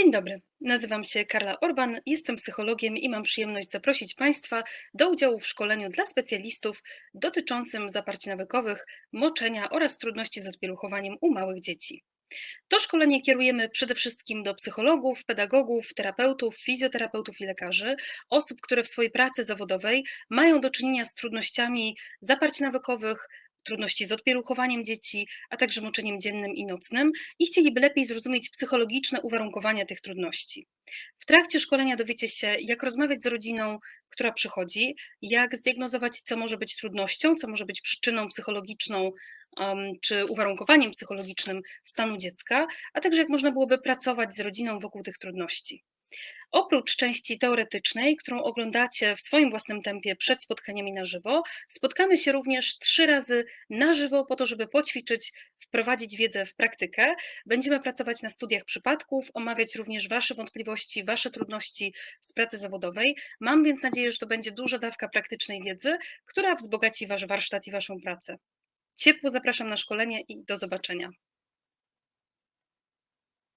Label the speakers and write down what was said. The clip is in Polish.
Speaker 1: Dzień dobry, nazywam się Karla Orban, jestem psychologiem i mam przyjemność zaprosić Państwa do udziału w szkoleniu dla specjalistów dotyczącym zaparć nawykowych, moczenia oraz trudności z odpieluchowaniem u małych dzieci. To szkolenie kierujemy przede wszystkim do psychologów, pedagogów, terapeutów, fizjoterapeutów i lekarzy, osób, które w swojej pracy zawodowej mają do czynienia z trudnościami zaparć nawykowych, trudności z odpieluchowaniem dzieci, a także moczeniem dziennym i nocnym i chcieliby lepiej zrozumieć psychologiczne uwarunkowania tych trudności. W trakcie szkolenia dowiecie się, jak rozmawiać z rodziną, która przychodzi, jak zdiagnozować, co może być trudnością, co może być przyczyną psychologiczną um, czy uwarunkowaniem psychologicznym stanu dziecka, a także jak można byłoby pracować z rodziną wokół tych trudności. Oprócz części teoretycznej, którą oglądacie w swoim własnym tempie przed spotkaniami na żywo, spotkamy się również trzy razy na żywo po to, żeby poćwiczyć, wprowadzić wiedzę w praktykę. Będziemy pracować na studiach przypadków, omawiać również Wasze wątpliwości, Wasze trudności z pracy zawodowej. Mam więc nadzieję, że to będzie duża dawka praktycznej wiedzy, która wzbogaci Wasz warsztat i Waszą pracę. Ciepło zapraszam na szkolenie i do zobaczenia.